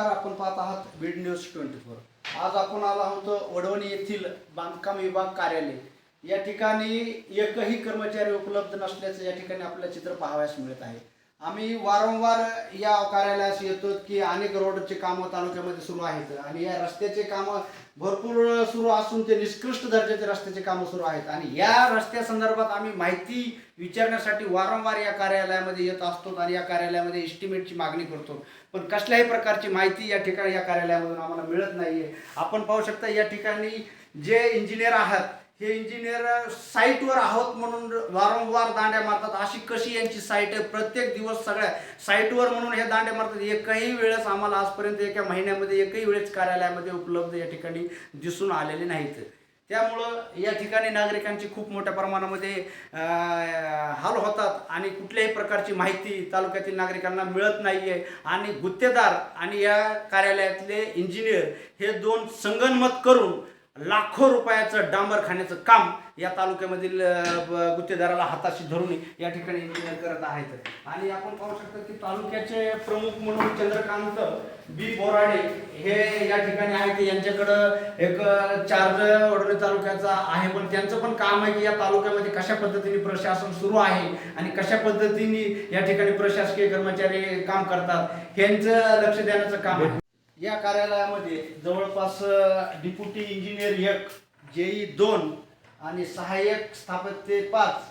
आपण पाहत आहात बीड न्यूज ट्वेंटी फोर. आज आपण आलो आहोत वडवणी येथील बांधकाम विभाग कार्यालय. या ठिकाणी एकही कर्मचारी उपलब्ध नसल्याचं या ठिकाणी आपल्याला चित्र पाहावयास मिळत आहे. आम्ही वारंवार या कार्यालयास येतो की अनेक रोडचे कामं तालुक्यामध्ये सुरू आहेत आणि या रस्त्याचे कामं भरपूर सुरू असून ते निष्कृष्ट दर्जाचे रस्त्याचे कामं सुरू आहेत. आणि या रस्त्या संदर्भात आम्ही माहिती विचारण्यासाठी वारंवार या कार्यालयामध्ये येत असतो आणि या कार्यालयामध्ये एस्टिमेटची मागणी करतो. पण कसल्याही प्रकारची माहिती या ठिकाणी या कार्यालयामधून आम्हाला मिळत नाही आहे आपण पाहू शकता या ठिकाणी जे इंजिनियर आहात हे इंजिनियर साईटवर आहोत म्हणून वारंवार दांड्या मारतात. अशी कशी यांची साईट आहे? प्रत्येक दिवस सगळ्या साईटवर म्हणून हे दांड्या मारतात. एकही वेळेस आम्हाला आजपर्यंत एका महिन्यामध्ये एकही वेळेस कार्यालयामध्ये उपलब्ध या ठिकाणी दिसून आलेले नाहीत. त्यामुळं या ठिकाणी नागरिकांची खूप मोठ्या प्रमाणामध्ये हाल होतात आणि कुठल्याही प्रकारची माहिती तालुक्यातील नागरिकांना मिळत नाही आहे आणि गुत्तेदार आणि या कार्यालयातले इंजिनियर हे दोन संगनमत करून लाखो रुपयाचं डांबर खाण्याचं काम या तालुक्यामधील गुत्तेदाराला हाताशी धरून या ठिकाणी इंजिनियर करत आहेत. आणि आपण पाहू शकतो की तालुक्याचे प्रमुख म्हणून चंद्रकांत बी बोराडे हे या ठिकाणी आहेत. यांच्याकडं एक चार्ज वडोली तालुक्याचा आहे पण त्यांचं पण काम आहे की या तालुक्यामध्ये कशा पद्धतीने प्रशासन सुरू आहे आणि कशा पद्धतीने या ठिकाणी प्रशासकीय कर्मचारी काम करतात ह्यांचं लक्ष देण्याचं काम आहे. या कार्यालयामध्ये जवळपास डिप्युटी इंजिनियर एक जेई दोन आणि सहाय्यक स्थापत्य पाच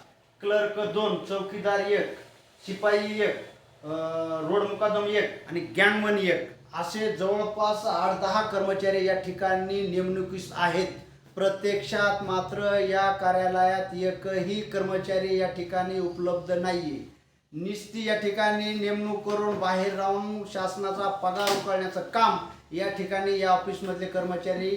क्लर्क दोन चौकीदार एक शिपाई एक रोड मुकादम एक आणि गँगमन एक असे जवळपास आठ दहा कर्मचारी या ठिकाणी नेमणुकीस आहेत. प्रत्यक्षात मात्र या कार्यालयात एकही कर्मचारी या ठिकाणी उपलब्ध नाहीये. निस्ती या ठिकाणी नेमणूक करून बाहेर राहून शासनाचा पगार उकळण्याचं काम या ठिकाणी या ऑफिसमधले कर्मचारी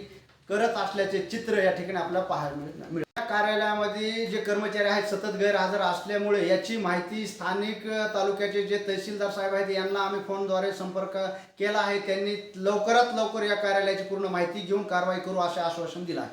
करत असल्याचे चित्र या ठिकाणी आपल्याला पाहायला मिळत. मिळेल या कार्यालयामध्ये जे कर्मचारी आहेत सतत गैरहजर असल्यामुळे याची माहिती स्थानिक तालुक्याचे जे तहसीलदार साहेब आहेत यांना आम्ही फोनद्वारे संपर्क केला आहे. त्यांनी लवकरात लवकर या कार्यालयाची पूर्ण माहिती घेऊन कारवाई करू असे आश्वासन दिलं आहे.